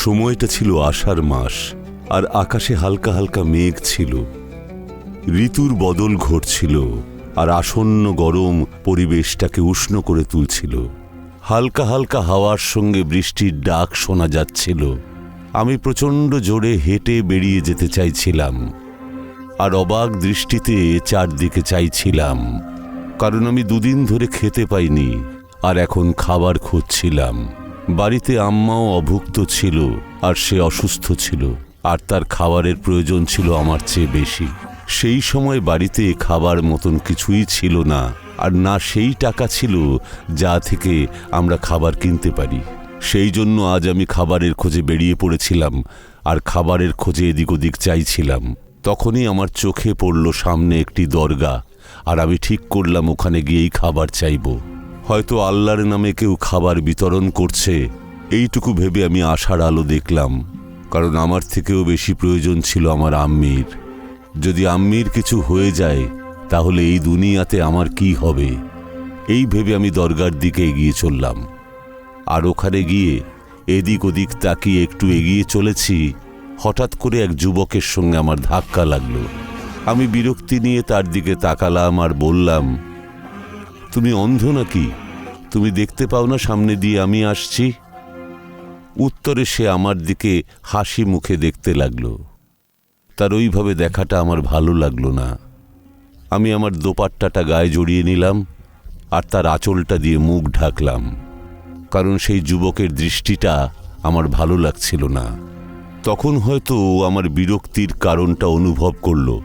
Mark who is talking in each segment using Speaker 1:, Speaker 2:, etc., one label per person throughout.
Speaker 1: সময়টা ছিল আষাঢ় মাস, আর আকাশে হালকা হালকা মেঘ ছিল। ঋতুর বদল ঘটছিল, আর আসন্ন গরম পরিবেশটাকে উষ্ণ করে তুলছিল। হালকা হালকা হাওয়ার সঙ্গে বৃষ্টির ডাক শোনা যাচ্ছিল। আমি প্রচণ্ড জোরে হেঁটে বেরিয়ে যেতে চাইছিলাম আর অবাক দৃষ্টিতে চারদিকে চাইছিলাম, কারণ আমি দুদিন ধরে খেতে পাইনি আর এখন খাবার খুঁজছিলাম। বাড়িতে আম্মাও অভুক্ত ছিল আর সে অসুস্থ ছিল, আর তার খাবারের প্রয়োজন ছিল আমার চেয়ে বেশি। সেই সময় বাড়িতে খাবার মতন কিছুই ছিল না, আর না সেই টাকা ছিল যা থেকে আমরা খাবার কিনতে পারি। সেই জন্য আজ আমি খাবারের খোঁজে বেরিয়ে পড়েছিলাম আর খাবারের খোঁজে এদিক ওদিক চাইছিলাম। তখনই আমার চোখে পড়ল সামনে একটি দরগা আর আমি ঠিক করলাম ওখানে গিয়েই খাবার চাইব। হয়তো আল্লাহর নামে কেউ খাবার বিতরণ করছে, এইটুকু ভেবে আমি আশার আলো দেখলাম, কারণ আমার থেকেও বেশি প্রয়োজন ছিল আমার আম্মির। যদি আম্মির কিছু হয়ে যায়, তাহলে এই দুনিয়াতে আমার কি হবে? এই ভেবে আমি দরগার দিকে এগিয়ে চললাম। আর ওখানে গিয়ে এদিক ওদিক তাকিয়ে একটু এগিয়ে চলেছি। হঠাৎ করে এক যুবকের সঙ্গে আমার ধাক্কা লাগল। আমি বিরক্তি নিয়ে তার দিকে তাকালাম আর বললাম, তুমি অন্ধ নাকি? তুমি দেখতে পাও না সামনে দিয়ে আমি আসছি? উত্তরে সে আমার দিকে হাসি মুখে দেখতে লাগল। তার ওইভাবে দেখাটা আমার ভালো লাগল না। আমি আমার দোপাট্টাটা গায়ে জড়িয়ে নিলাম আর তার আঁচলটা দিয়ে মুখ ঢাকলাম। কারণ সেই যুবকের দৃষ্টিটা আমার ভালো লাগছিল না। তখন হয়তো আমার বিরক্তির কারণটা অনুভব করল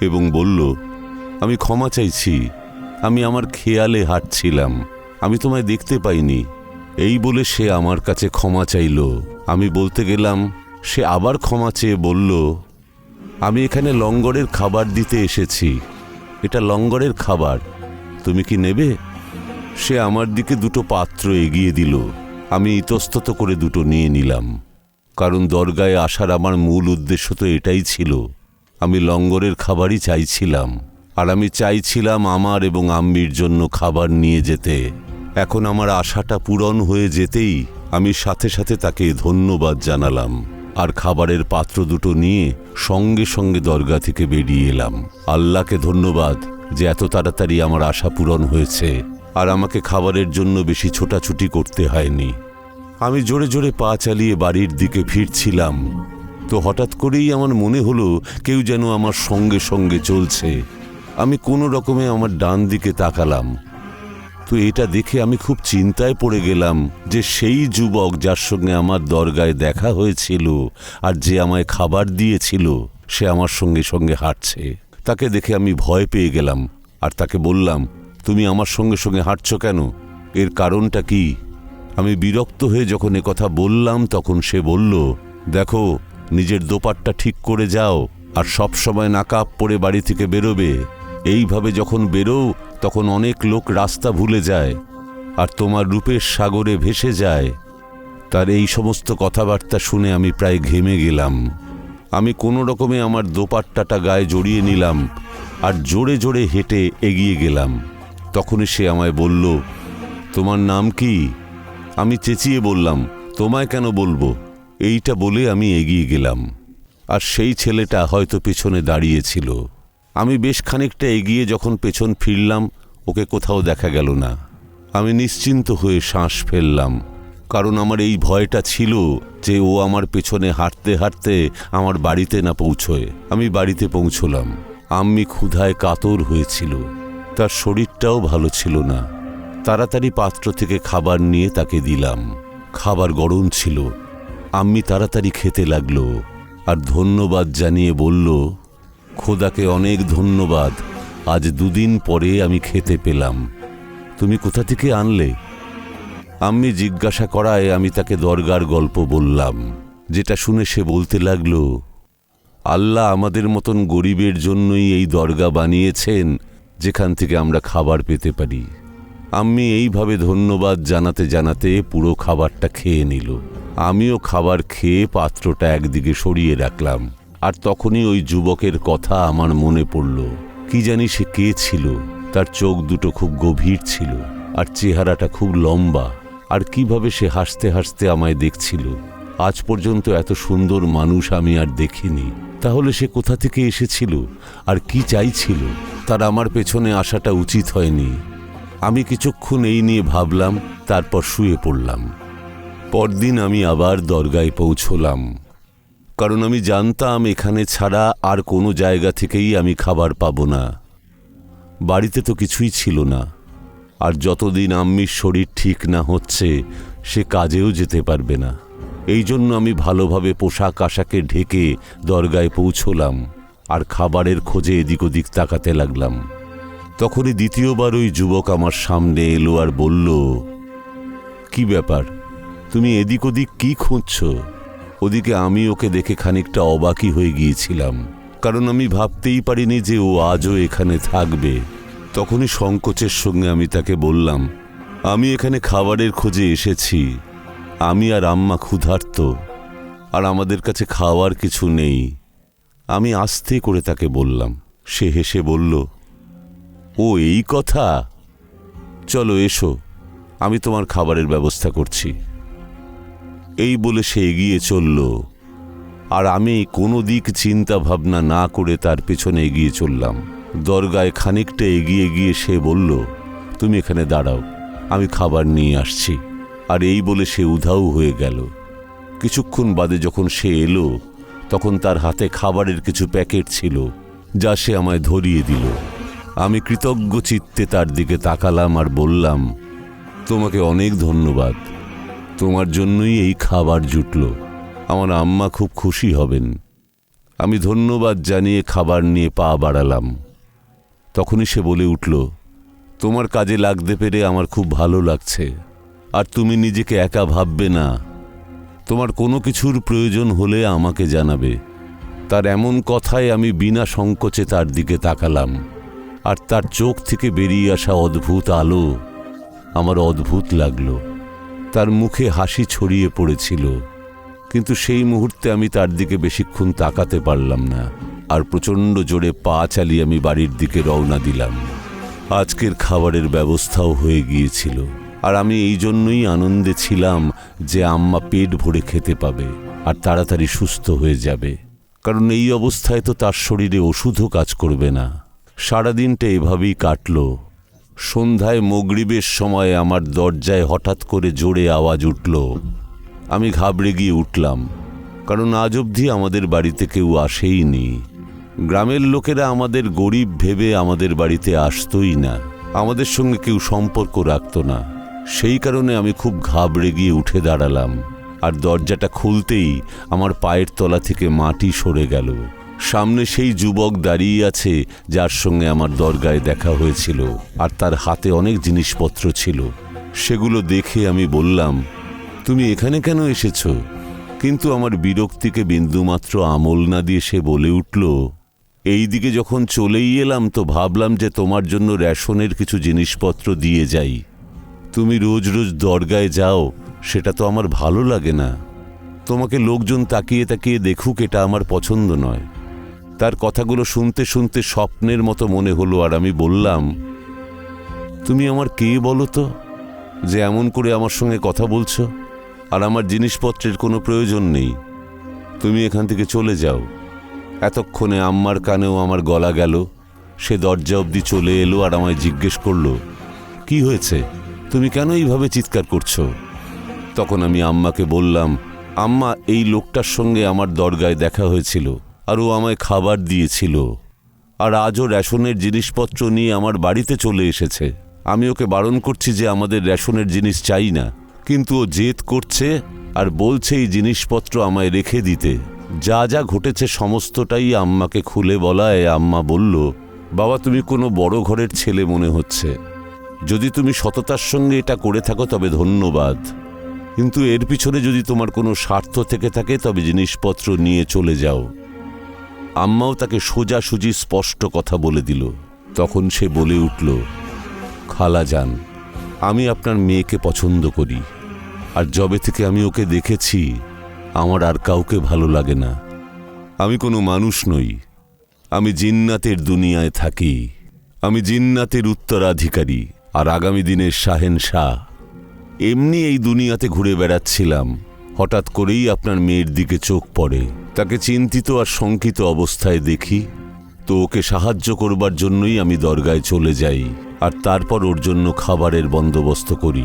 Speaker 1: এবং বলল, আমি ক্ষমা চাইছি, আমি আমার খেয়ালে হাঁটছিলাম, আমি তোমায় দেখতে পাইনি। এই বলে সে আমার কাছে ক্ষমা চাইল। আমি বলতে গেলাম, সে আবার ক্ষমা চেয়ে বলল, আমি এখানে লঙ্গরের খাবার দিতে এসেছি। এটা লঙ্গরের খাবার। তুমি কি নেবে? সে আমার দিকে দুটো পাত্র এগিয়ে দিল। আমি ইতস্তত করে দুটো নিয়ে নিলাম। কারণ দরগায় আসার আমার মূল উদ্দেশ্য তো এটাই ছিল। আমি লঙ্গরের খাবারই চাইছিলাম। আর আমি চাইছিলাম আমার এবং আম্মির জন্য খাবার নিয়ে যেতে। এখন আমার আশাটা পূরণ হয়ে যেতেই আমি সাথে সাথে তাকে ধন্যবাদ জানালাম। আর খাবারের পাত্র দুটো নিয়ে সঙ্গে সঙ্গে দরগা থেকে বেরিয়ে এলাম। আল্লাহকে ধন্যবাদ যে এত তাড়াতাড়ি আমার আশা পূরণ হয়েছে। আর আমাকে খাবারের জন্য বেশি ছোটাছুটি করতে হয়নি। আমি জোরে জোরে পা চালিয়ে বাড়ির দিকে ফিরছিলাম। তো হঠাৎ করেই আমার মনে হলো কেউ যেন আমার সঙ্গে সঙ্গে চলছে। আমি কোনো রকমে আমার ডান দিকে তাকালাম। তো এটা দেখে আমি খুব চিন্তায় পড়ে গেলাম যে সেই যুবক যার সঙ্গে আমার দরগায় দেখা হয়েছিল আর যে আমায় খাবার দিয়েছিল, সে আমার সঙ্গে সঙ্গে হাঁটছে। তাকে দেখে আমি ভয় পেয়ে গেলাম আর তাকে বললাম তুমি আমার সঙ্গে সঙ্গে হাঁটছ কেন? এর কারণটা কি? আমি বিরক্ত হয়ে যখন এ কথা বললাম, তখন সে বলল, দেখো, নিজের দোপাট্টা ঠিক করে যাও আর সব সময় নাকাপ পরে বাড়ি থেকে বেরোবে। এইভাবে যখন বেরো, তখন অনেক লোক রাস্তা ভুলে যায় আর তোমার রূপের সাগরে ভেসে যায়। তার এই সমস্ত কথাবার্তা শুনে আমি প্রায় ঘেমে গেলাম। আমি কোনো রকমে আমার দোপাট্টাটা গায়ে জড়িয়ে নিলাম আর জোরে জোরে হেঁটে এগিয়ে গেলাম। তখনই সে আমায় বলল, তোমার নাম কি? আমি চেঁচিয়ে বললাম, তোমায় কেন বলব? এইটা বলে আমি এগিয়ে গেলাম। আর সেই ছেলেটা হয়তো পেছনে দাঁড়িয়েছিল। আমি বেশ খানিকটা এগিয়ে যখন পেছন ফিরলাম, ওকে কোথাও দেখা গেল না। আমি নিশ্চিন্ত হয়ে শ্বাস ফেললাম, কারণ আমার এই ভয়টা ছিল যে ও আমার পেছনে হাঁটতে হাঁটতে আমার বাড়িতে না পৌঁছয়। আমি বাড়িতে পৌঁছলাম। আম্মি ক্ষুধায় কাতর হয়েছিল। তার শরীরটাও ভালো ছিল না। তাড়াতাড়ি পাত্র থেকে খাবার নিয়ে তাকে দিলাম। খাবার গরম ছিল। আম্মি তাড়াতাড়ি খেতে লাগল আর ধন্যবাদ জানিয়ে বলল, খোদাকে অনেক ধন্যবাদ। আজ দুদিন পরে আমি খেতে পেলাম। তুমি কোথা থেকে আনলে? আম্মি জিজ্ঞাসা করায় আমি তাকে দরগার গল্প বললাম, যেটা শুনে সে বলতে লাগল, আল্লাহ আমাদের মতন গরিবের জন্যই এই দরগা বানিয়েছেন। যেখান থেকে আমরা খাবার পেতে পারি। আমি এইভাবে ধন্যবাদ জানাতে জানাতে পুরো খাবারটা খেয়ে নিল। আমিও খাবার খেয়ে পাত্রটা একদিকে সরিয়ে রাখলাম। আর তখনই ওই যুবকের কথা আমার মনে পড়ল। কি জানি সে কে ছিল? তার চোখ দুটো খুব গভীর ছিল। আর চেহারাটা খুব লম্বা। আর কীভাবে সে হাসতে হাসতে আমায় দেখছিল। আজ পর্যন্ত এত সুন্দর মানুষ আমি আর দেখিনি। তাহলে সে কোথা থেকে এসেছিল? আর কি চাইছিল? তার আমার পেছনে আসাটা উচিত হয়নি। আমি কিছুক্ষণ এই নিয়ে ভাবলাম, তারপর শুয়ে পড়লাম। পরদিন আমি আবার দরগায় পৌঁছলাম। কারণ আমি জানতাম, এখানে ছাড়া আর কোনো জায়গা থেকেই আমি খাবার পাবো না। বাড়িতে তো কিছুই ছিল না। আর যতদিন আম্মির শরীর ঠিক না হচ্ছে, সে কাজেও যেতে পারবে না। এই জন্য আমি ভালোভাবে পোশাক আশাকে ঢেকে দরগায় পৌঁছলাম আর খাবারের খোঁজে এদিক ওদিক তাকাতে লাগলাম। তখনই দ্বিতীয়বার ওই যুবক আমার সামনে এলো আর বলল, কি ব্যাপার? তুমি এদিক ওদিক কি খুঁজছ? ওদিকে আমি ওকে দেখে খানিকটা অবাকই হয়ে গিয়েছিলাম, কারণ আমি ভাবতেই পারিনি যে ও আজও এখানে থাকবে। তখনই সংকোচের সঙ্গে আমি তাকে বললাম, আমি এখানে খাবারের খোঁজে এসেছি। আমি আর আম্মা ক্ষুধার্ত, আর আমাদের কাছে খাওয়ার কিছু নেই। আমি আস্তে করে তাকে বললাম। সে হেসে বলল, ও, এই কথা? চলো এসো, আমি তোমার খাবারের ব্যবস্থা করছি। এই বলে সে এগিয়ে চলল, আর আমি কোনো দিক চিন্তা ভাবনা না করে তার পেছনে এগিয়ে চললাম। দরগায় খানিকটা এগিয়ে গিয়ে সে বলল, তুমি এখানে দাঁড়াও, আমি খাবার নিয়ে আসছি। আর এই বলে সে উধাও হয়ে গেল। কিছুক্ষণ বাদে যখন সে এলো, তখন তার হাতে খাবারের কিছু প্যাকেট ছিল, যা সে আমায় ধরিয়ে দিল। আমি কৃতজ্ঞ চিত্তে তার দিকে তাকালাম আর বললাম, তোমাকে অনেক ধন্যবাদ। তোমার জন্যই এই খাবার জুটল। আমার আম্মা খুব খুশি হবেন। আমি ধন্যবাদ জানিয়ে খাবার নিয়ে পা বাড়ালাম। তখনই সে বলে উঠল, তোমার কাজে লাগতে পেরে আমার খুব ভালো লাগছে। আর তুমি নিজেকে একা ভাববে না। তোমার কোনো কিছুর প্রয়োজন হলে আমাকে জানাবে। তার এমন কথায় আমি বিনা সংকোচে তার দিকে তাকালাম। আর তার চোখ থেকে বেরিয়ে আসা অদ্ভুত আলো আমার অদ্ভুত লাগল। তার মুখে হাসি ছড়িয়ে পড়েছিল। কিন্তু সেই মুহূর্তে আমি তার দিকে বেশিক্ষণ তাকাতে পারলাম না। আর প্রচণ্ড জোরে পা চালিয়ে আমি বাড়ির দিকে রওনা দিলাম। আজকের খাবারের ব্যবস্থাও হয়ে গিয়েছিল। আর আমি এই জন্যই আনন্দে ছিলাম যে আম্মা পেট ভরে খেতে পাবে আর তাড়াতাড়ি সুস্থ হয়ে যাবে। কারণ এই অবস্থায় তো তার শরীরে ওষুধও কাজ করবে না। সারাদিনটা এভাবেই কাটল। সন্ধ্যায় মগরিবের সময় আমার দরজায় হঠাৎ করে জোরে আওয়াজ উঠল। আমি ঘাবড়ে গিয়ে উঠলাম, কারণ আজ অবধি আমাদের বাড়িতে কেউ আসেইনি গ্রামের লোকেরা আমাদের গরিব ভেবে আমাদের বাড়িতে আসতোই না। আমাদের সঙ্গে কেউ সম্পর্ক রাখত না। সেই কারণে আমি খুব ঘাবড়ে গিয়ে উঠে দাঁড়ালাম। আর দরজাটা খুলতেই আমার পায়ের তলা থেকে মাটি সরে গেল। সামনে সেই যুবক দাঁড়িয়ে আছে, যার সঙ্গে আমার দরগায় দেখা হয়েছিল, আর তার হাতে অনেক জিনিসপত্র ছিল। সেগুলো দেখে আমি বললাম, তুমি এখানে কেন এসেছ? কিন্তু আমার বিরক্তিকে বিন্দুমাত্র আমল না দিয়ে সে বলে উঠল এই দিকে যখন চলেই এলাম তো ভাবলাম যে তোমার জন্য রেশনের কিছু জিনিসপত্র দিয়ে যাই। তুমি রোজ রোজ দরগায় যাও, সেটা তো আমার ভালো লাগে না। তোমাকে লোকজন তাকিয়ে তাকিয়ে দেখুক এটা আমার পছন্দ নয়। তার কথাগুলো শুনতে শুনতে স্বপ্নের মতো মনে হলো আর আমি বললাম, তুমি আমার কে বলো তো, যে এমন করে আমার সঙ্গে কথা বলছো? আর আমার জিনিসপত্রের কোনো প্রয়োজন নেই। তুমি এখান থেকে চলে যাও। এতক্ষণে আম্মার কানেও আমার গলা গেল। সে দরজা অবধি চলে এলো আর আমায় জিজ্ঞেস করল, কি হয়েছে? তুমি কেন এইভাবে চিৎকার করছ? তখন আমি আম্মাকে বললাম, আম্মা, এই লোকটার সঙ্গে আমার দরগায় দেখা হয়েছিল আর ও আমায় খাবার দিয়েছিল আর আজও রেশনের জিনিসপত্র নিয়ে আমার বাড়িতে চলে এসেছে। আমি ওকে বারণ করছি যে আমাদের রেশনের জিনিস চাই না, কিন্তু ও জেদ করছে আর বলছে এই জিনিসপত্র আমায় রেখে দিতে। যা যা ঘটেছে সমস্তটাই আম্মাকে খুলে বলায় আম্মা বলল, বাবা, তুমি কোনো বড় ঘরের ছেলে মনে হচ্ছে। যদি তুমি সততার সঙ্গে এটা করে থাকো, তবে ধন্যবাদ। কিন্তু এর পিছনে যদি তোমার কোনো স্বার্থ থেকে থাকে, তবে জিনিসপত্র নিয়ে চলে যাও। আম্মাও তাকে সোজাসুজি স্পষ্ট কথা বলে দিল। তখন সে বলে উঠল, খালা যান, আমি আপনার মেয়েকে পছন্দ করি। আর যবে থেকে আমি ওকে দেখেছি, আমার আর কাউকে ভালো লাগে না। আমি কোনো মানুষ নই। আমি জিন্নাতের দুনিয়ায় থাকি। আমি জিন্নাতের উত্তরাধিকারী। আর আগামী দিনের শাহেন শাহ। এমনি এই দুনিয়াতে ঘুরে বেড়াচ্ছিলাম। হঠাৎ করেই আপনার মেয়ের দিকে চোখ পড়ে। তাকে চিন্তিত আর শঙ্কিত অবস্থায় দেখি। তো ওকে সাহায্য করবার জন্যই আমি দরগায় চলে যাই আর তারপর ওর জন্য খাবারের বন্দোবস্ত করি।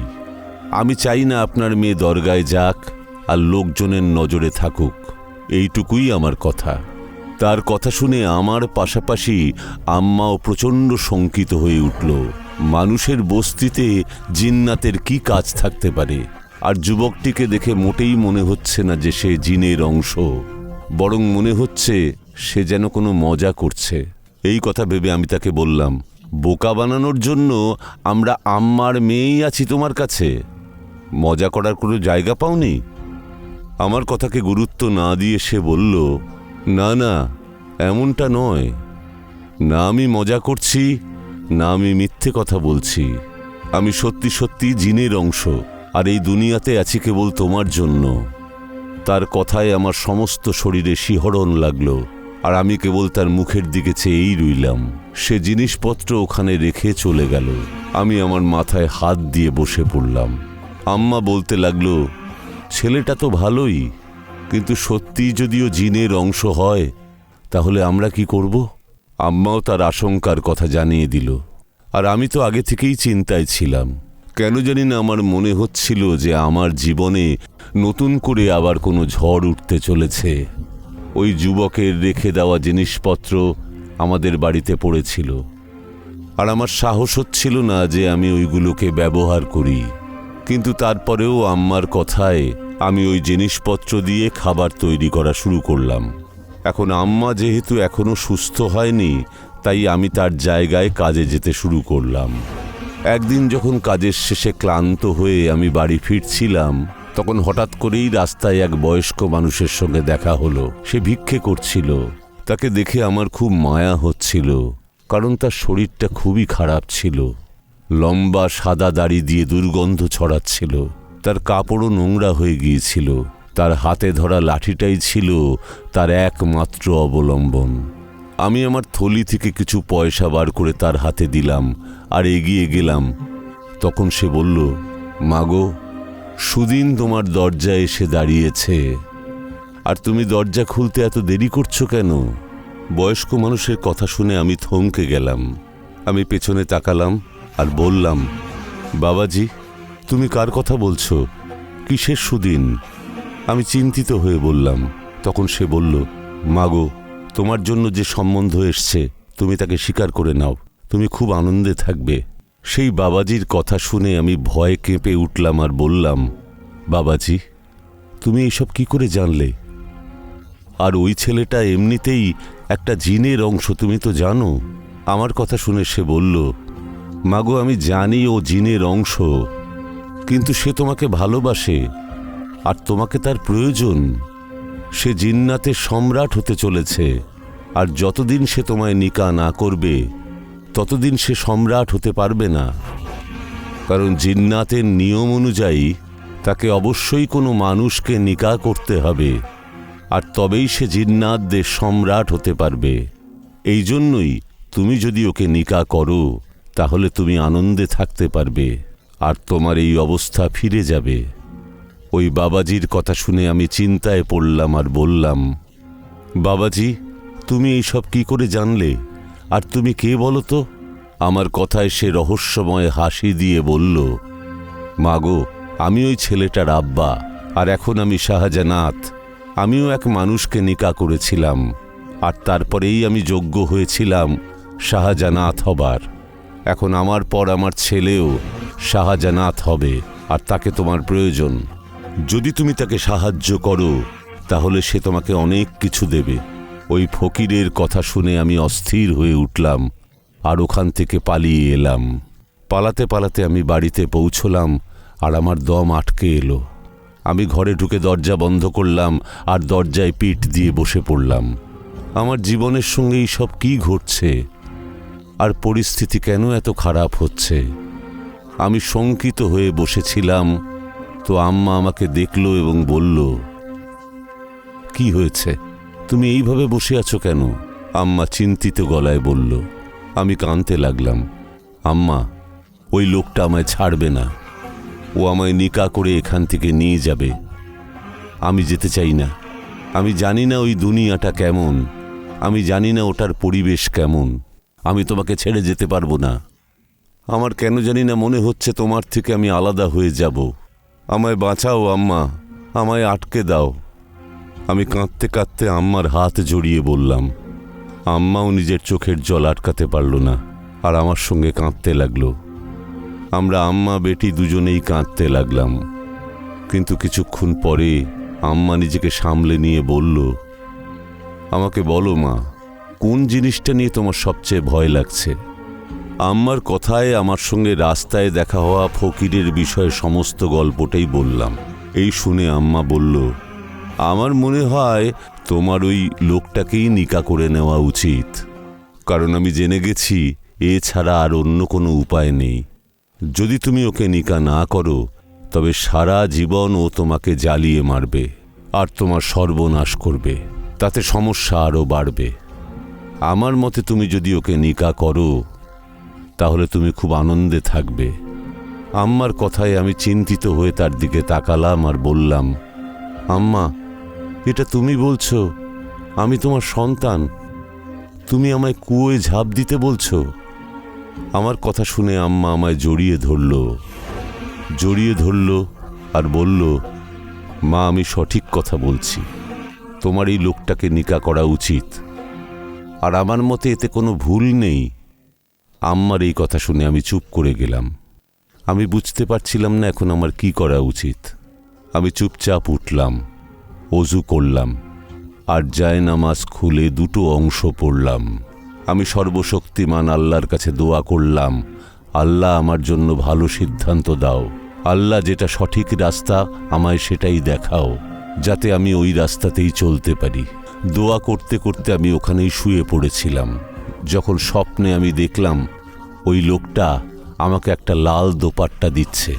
Speaker 1: আমি চাই না আপনার মেয়ে দরগায় যাক আর লোকজনের নজরে থাকুক। এইটুকুই আমার কথা। তার কথা শুনে আমার পাশাপাশি আম্মাও প্রচণ্ড শঙ্কিত হয়ে উঠল। মানুষের বস্তিতে জিন্নাতের কি কাজ থাকতে পারে? আর যুবকটিকে দেখে মোটেই মনে হচ্ছে না যে সে জিনের অংশ। বরং মনে হচ্ছে সে যেন কোনো মজা করছে। এই কথা ভেবে আমি তাকে বললাম, বোকা বানানোর জন্য আমরা আম্মার মেয়েই আছি তোমার কাছে? মজা করার কোনো জায়গা পাওনি? আমার কথাকে গুরুত্ব না দিয়ে সে বলল, না না, এমনটা নয়। না, আমি মজা করছি না আমি মিথ্যে কথা বলছি। আমি সত্যি সত্যি জিনের অংশ, আর এই দুনিয়াতে আছি কেবল তোমার জন্য। তার কথায় আমার সমস্ত শরীরে শিহরণ লাগল, আর আমি কেবল তার মুখের দিকে চেয়েই রইলাম। সে জিনিসপত্র ওখানে রেখে চলে গেল। আমি আমার মাথায় হাত দিয়ে বসে পড়লাম। আম্মা বলতে লাগল, ছেলেটা তো ভালোই, কিন্তু সত্যি যদিও জিনের অংশ হয়, তাহলে আমরা কি করব? আম্মাও তার আশঙ্কার কথা জানিয়ে দিল। আর আমি তো আগে থেকেই চিন্তায় ছিলাম। কেন জানি না আমার মনে হচ্ছিল যে আমার জীবনে নতুন করে আবার কোনো ঝড় উঠতে চলেছে। ওই যুবকের রেখে দেওয়া জিনিসপত্র আমাদের বাড়িতে পড়েছিল। আর আমার সাহস হচ্ছিল না যে আমি ওইগুলোকে ব্যবহার করি। কিন্তু তারপরেও আম্মার কথায় আমি ওই জিনিসপত্র দিয়ে খাবার তৈরি করা শুরু করলাম। এখন আম্মা যেহেতু এখনও সুস্থ হয়নি, তাই আমি তার জায়গায় কাজে যেতে শুরু করলাম। একদিন যখন কাজের শেষে ক্লান্ত হয়ে আমি বাড়ি ফিরছিলাম, তখন হঠাৎ করেই রাস্তায় এক বয়স্ক মানুষের সঙ্গে দেখা হলো। সে ভিক্ষে করছিল। তাকে দেখে আমার খুব মায়া হচ্ছিল, কারণ তার শরীরটা খুবই খারাপ ছিল। লম্বা সাদা দাড়ি দিয়ে দুর্গন্ধ ছড়াচ্ছিল। তার কাপড়ও নোংরা হয়ে গিয়েছিল। তার হাতে ধরা লাঠিটাই ছিল তার একমাত্র অবলম্বন। আমি আমার থলি থেকে কিছু পয়সা বার করে তার হাতে দিলাম আর এগিয়ে গেলাম। তখন সে বলল, মাগো, সুদিন তোমার দরজায় এসে দাঁড়িয়েছে। আর তুমি দরজা খুলতে এত দেরি করছ কেন? বয়স্ক মানুষের কথা শুনে আমি থমকে গেলাম। আমি পেছনে তাকালাম আর বললাম, বাবাজি, তুমি কার কথা বলছো? কিসের সুদিন? আমি চিন্তিত হয়ে বললাম, তখন সে বলল, মাগো, তোমার জন্য যে সম্বন্ধ এসছে, তুমি তাকে স্বীকার করে নাও, তুমি খুব আনন্দে থাকবে। সেই বাবাজির কথা শুনে আমি ভয়ে কেঁপে উঠলাম আর বললাম, বাবাজি, তুমি এইসব কি করে জানলে? আর ওই ছেলেটা এমনিতেই একটা জিনের অংশ, তুমি তো জানো? আমার কথা শুনে সে বলল, মাগো, আমি জানি ও জিনের অংশ, কিন্তু সে তোমাকে ভালোবাসে আর তোমাকে তার প্রয়োজন। সে জিন্নাতের সম্রাট হতে চলেছে, আর যতদিন সে তোমায় নিকা না করবে, ততদিন সে সম্রাট হতে পারবে না। কারণ জিন্নাতের নিয়ম অনুযায়ী তাকে অবশ্যই কোনো মানুষকে নিকা করতে হবে, আর তবেই সে জিন্নাতদের সম্রাট হতে পারবে। এই জন্যই তুমি যদি ওকে নিকা করো, তাহলে তুমি আনন্দে থাকতে পারবে, আর তোমার এই অবস্থা ফিরে যাবে। ওই বাবাজির কথা শুনে আমি চিন্তায় পড়লাম আর বললাম, বাবাজি, তুমি এইসব কি করে জানলে? আর তুমি কে বলো তো? আমার কথায় সে রহস্যময় হাসি দিয়ে বলল, মাগো, আমি ওই ছেলেটার আব্বা, আর এখন আমি শাহজানাত। আমিও এক মানুষকে নিকা করেছিলাম, আর তারপরেই আমি যোগ্য হয়েছিলাম শাহজানাত হবার। এখন আমার পর আমার ছেলেও শাহজানাত হবে, আর তাকে তোমার প্রয়োজন। যদি তুমি তাকে সাহায্য করো, তাহলে সে তোমাকে অনেক কিছু দেবে। ওই ফকিরের কথা শুনে আমি অস্থির হয়ে উঠলাম আর ওখান থেকে পালিয়ে এলাম। পালাতে পালাতে আমি বাড়িতে পৌঁছলাম আর আমার দম আটকে এলো। আমি ঘরে ঢুকে দরজা বন্ধ করলাম আর দরজায় পিঠ দিয়ে বসে পড়লাম। আমার জীবনের সঙ্গে এই সব কি ঘটছে? আর পরিস্থিতি কেন এত খারাপ হচ্ছে? আমি শঙ্কিত হয়ে বসেছিলাম তো আম্মা আমাকে দেখল এবং বলল, কি হয়েছে? তুমি এইভাবে বসে আছো কেন? আম্মা চিন্তিত গলায় বলল, আমি কাঁদতে লাগলাম। আম্মা, ওই লোকটা আমায় ছাড়বে না। ও আমায় নিকা করে এখান থেকে নিয়ে যাবে। আমি যেতে চাই না। আমি জানি না ওই দুনিয়াটা কেমন। আমি জানি না ওটার পরিবেশ কেমন। আমি তোমাকে ছেড়ে যেতে পারব না। আমার কেন জানি না মনে হচ্ছে তোমার থেকে আমি আলাদা হয়ে যাব। আমায় বাঁচাও, আম্মা। আমায় আটকে দাও। আমি কাঁদতে কাঁদতে আম্মার হাত জড়িয়ে বললাম, আম্মাও নিজের চোখের জল আটকাতে পারল না, আর আমার সঙ্গে কাঁদতে লাগল। আমরা আম্মা, বেটি দুজনেই কাঁদতে লাগলাম। কিন্তু কিছুক্ষণ পরে আম্মা নিজেকে সামলে নিয়ে বলল, আমাকে বলো মা, কোন জিনিসটা নিয়ে তোমার সবচেয়ে ভয় লাগছে? আম্মার কথায় আমার সঙ্গে রাস্তায় দেখা হওয়া ফকিরের বিষয়ে সমস্ত গল্পটাই বললাম। এই শুনে আম্মা বলল, আমার মনে হয় তোমার ওই লোকটাকেই নিকা করে নেওয়া উচিত। কারণ আমি জেনে গেছি এছাড়া আর অন্য কোনো উপায় নেই। যদি তুমি ওকে নিকা না করো, তবে সারা জীবন ও তোমাকে জ্বালিয়ে মারবে, আর তোমার সর্বনাশ করবে। তাতে সমস্যা আরও বাড়বে। আমার মতে তুমি যদি ওকে নিকা করো তাহলে তুমি খুব আনন্দে থাকবে। আম্মার কথায় আমি চিন্তিত হয়ে তার দিকে তাকালাম আর বললাম, আম্মা, এটা তুমি বলছো? আমি তোমার সন্তান। তুমি আমায় কুয়োয় ঝাঁপ দিতে বলছো? আমার কথা শুনে আম্মা আমায় জড়িয়ে ধরল। জড়িয়ে ধরল আর বলল, মা, আমি সঠিক কথা বলছি। তোমার এই লোকটাকে নিকা করা উচিত। আর আমার মতে এতে কোনো ভুল নেই। আম্মার এই কথা শুনে আমি চুপ করে গেলাম। আমি বুঝতে পারছিলাম না এখন আমার কি করা উচিত। আমি চুপচাপ উঠলাম, অজু করলাম, আর যায় নামাজ খুলে দুটো অংশ পড়লাম। আমি সর্বশক্তিমান আল্লাহর কাছে দোয়া করলাম, আল্লাহ আমার জন্য ভালো সিদ্ধান্ত দাও। আল্লাহ যেটা সঠিক রাস্তা, আমায় সেটাই দেখাও, যাতে আমি ওই রাস্তাতেই চলতে পারি। দোয়া করতে করতে আমি ওখানেই শুয়ে পড়েছিলাম। যখন স্বপ্নে আমি দেখলাম ওই লোকটা আমাকে একটা লাল দোপাট্টা দিচ্ছে।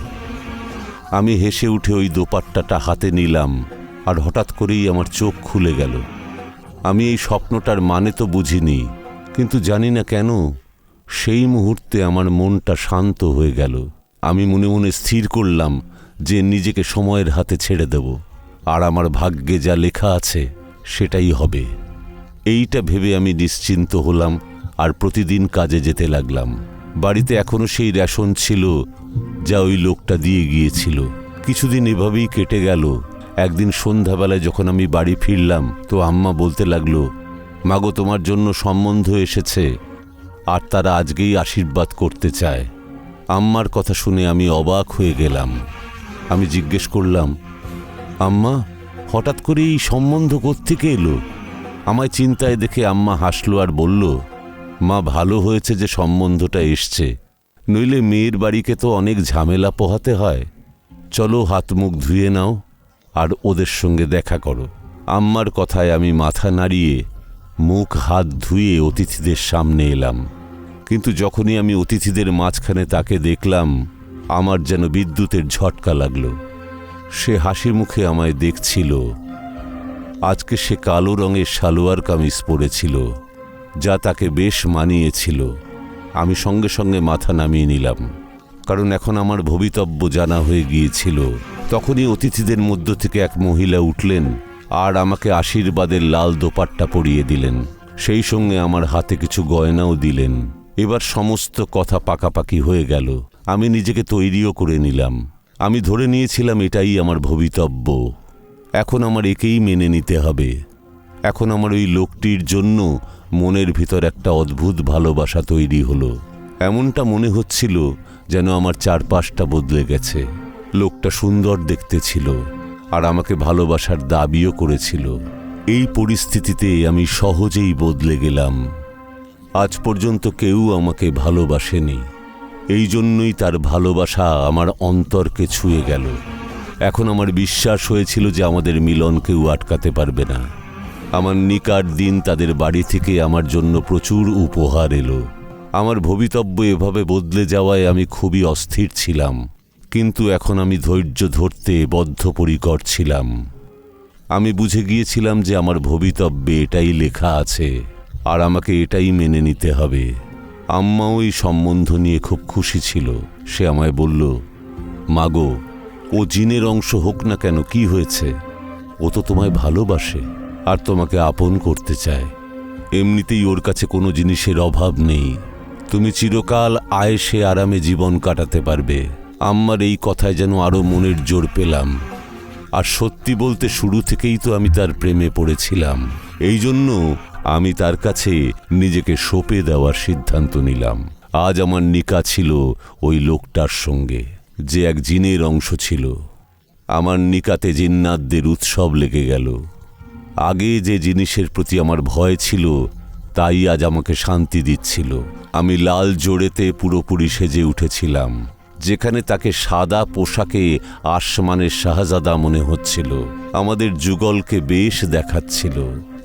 Speaker 1: আমি হেসে উঠে ওই দোপাট্টাটা হাতে নিলাম আর হঠাৎ করেই আমার চোখ খুলে গেল। আমি এই স্বপ্নটার মানে তো বুঝিনি, কিন্তু জানি না কেন সেই মুহূর্তে আমার মনটা শান্ত হয়ে গেল। আমি মনে মনে স্থির করলাম যে নিজেকে সময়ের হাতে ছেড়ে দেব, আর আমার ভাগ্যে যা লেখা আছে সেটাই হবে। এইটা ভেবে আমি নিশ্চিন্ত হলাম আর প্রতিদিন কাজে যেতে লাগলাম। বাড়িতে এখনও সেই রেশন ছিল যা ওই লোকটা দিয়ে গিয়েছিল। কিছুদিন এভাবেই কেটে গেল। একদিন সন্ধ্যাবেলায় যখন আমি বাড়ি ফিরলাম, তো আম্মা বলতে লাগল, মাগো, তোমার জন্য সম্বন্ধ এসেছে আর তারা আজকেই আশীর্বাদ করতে চায়। আম্মার কথা শুনে আমি অবাক হয়ে গেলাম। আমি জিজ্ঞেস করলাম, আম্মা, হঠাৎ করে এই সম্বন্ধ কোত্থেকে এলো? আমায় চিন্তায় দেখে আম্মা হাসলো আর বলল মা ভালো হয়েছে যে সম্বন্ধটা এসছে। নইলে মেয়ের বাড়িকে তো অনেক ঝামেলা পোহাতে হয়। চলো হাত মুখ ধুয়ে নাও আর ওদের সঙ্গে দেখা করো। আম্মার কথায় আমি মাথা নাড়িয়ে মুখ হাত ধুয়ে অতিথিদের সামনে এলাম। কিন্তু যখনই আমি অতিথিদের মাঝখানে তাকে দেখলাম, আমার যেন বিদ্যুতের ঝটকা লাগল। সে হাসি মুখে আমায় দেখছিল। আজকে সে কালো রঙের সালোয়ার কামিজ পরেছিল। যা তাকে বেশ মানিয়েছিল। আমি সঙ্গে সঙ্গে মাথা নামিয়ে নিলাম। কারণ এখন আমার ভবিতব্য জানা হয়ে গিয়েছিল। তখনই অতিথিদের মধ্য থেকে এক মহিলা উঠলেন আর আমাকে আশীর্বাদের লাল দোপাট্টা পরিয়ে দিলেন। সেই সঙ্গে আমার হাতে কিছু গয়নাও দিলেন। এবার সমস্ত কথা পাকাপাকি হয়ে গেল। আমি নিজেকে তৈরিও করে নিলাম। আমি ধরে নিয়েছিলাম এটাই আমার ভবিতব্য। এখন আমার একেই মেনে নিতে হবে। এখন আমার ওই লোকটির জন্য মনের ভিতর একটা অদ্ভুত ভালোবাসা তৈরি হলো। এমনটা মনে হচ্ছিল যেন আমার চারপাশটা বদলে গেছে। লোকটা সুন্দর দেখতে ছিল আর আমাকে ভালোবাসার দাবিও করেছিল। এই পরিস্থিতিতে আমি সহজেই বদলে গেলাম। আজ পর্যন্ত কেউ আমাকে ভালোবাসেনি। এই জন্যই তার ভালোবাসা আমার অন্তরকে ছুঁয়ে গেল। এখন আমার বিশ্বাস হয়েছিল যে আমাদের মিলন কেউ আটকাতে পারবে না। আমার নিকার দিন তাদের বাড়ি থেকে আমার জন্য প্রচুর উপহার এলো। আমার ভবিতব্য এভাবে বদলে যাওয়ায় আমি খুবই অস্থির ছিলাম, কিন্তু এখন আমি ধৈর্য ধরতে বদ্ধপরিকর ছিলাম। আমি বুঝে গিয়েছিলাম যে আমার ভবিতব্যে এটাই লেখা আছে, আর আমাকে এটাই মেনে নিতে হবে। আম্মাও এই সম্বন্ধ নিয়ে খুব খুশি ছিল। সে আমায় বলল, মাগো, ও জিনের অংশ হোক না কেন, কি হয়েছে? ও তো তোমায় ভালোবাসে। আর তোমাকে আপন করতে চায়। এমনিতেই ওর কাছে কোনো জিনিসের অভাব নেই। তুমি চিরকাল আয়েসে আরামে জীবন কাটাতে পারবে। আম্মার এই কথায় যেন আরও মনের জোর পেলাম। আর সত্যি বলতে শুরু থেকেই তো আমি তার প্রেমে পড়েছিলাম। এই জন্য আমি তার কাছে নিজেকে সঁপে দেওয়ার সিদ্ধান্ত নিলাম। আজ আমার নিকা ছিল ওই লোকটার সঙ্গে, যে এক জিনের অংশ ছিল। আমার নিকাতে জিন্নাতদের উৎসব লেগে গেল। আগে যে জিনিসের প্রতি আমার ভয় ছিল, তাই আজ আমাকে শান্তি দিচ্ছিল। আমি লাল জোড়েতে পুরোপুরি সেজে উঠেছিলাম, যেখানে তাকে সাদা পোশাকে আসমানের শাহজাদা মনে হচ্ছিল। আমাদের যুগলকে বেশ দেখাচ্ছিল,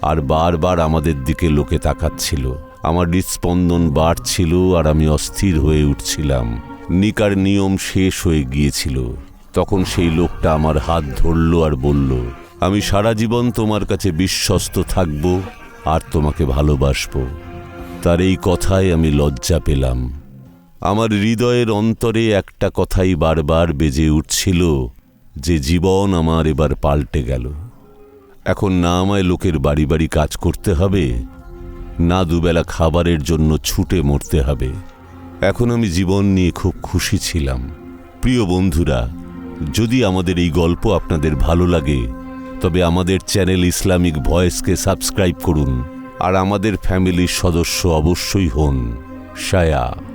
Speaker 1: আর বারবার আমাদের দিকে লোকে তাকাচ্ছিল। আমার হৃৎস্পন্দন বাড়ছিল, আর আমি অস্থির হয়ে উঠছিলাম। নিকার নিয়ম শেষ হয়ে গিয়েছিল। তখন সেই লোকটা আমার হাত ধরল আর বলল আমি সারা জীবন তোমার কাছে বিশ্বস্ত থাকব আর তোমাকে ভালোবাসব। তার এই কথায় আমি লজ্জা পেলাম। আমার হৃদয়ের অন্তরে একটা কথাই বারবার বেজে উঠছিল যে জীবন আমার এবার পাল্টে গেল। এখন না আমায় লোকের বাড়ি বাড়ি কাজ করতে হবে, না দুবেলা খাবারের জন্য ছুটে মরতে হবে। এখন আমি জীবন নিয়ে খুব খুশি ছিলাম। প্রিয় বন্ধুরা, যদি আমাদের এই গল্প আপনাদের ভালো লাগে তবে আমাদের চ্যানেল ইসলামিক ভয়েসকে সাবস্ক্রাইব করুন আর আমাদের ফ্যামিলির সদস্য অবশ্যই হন। সায়া।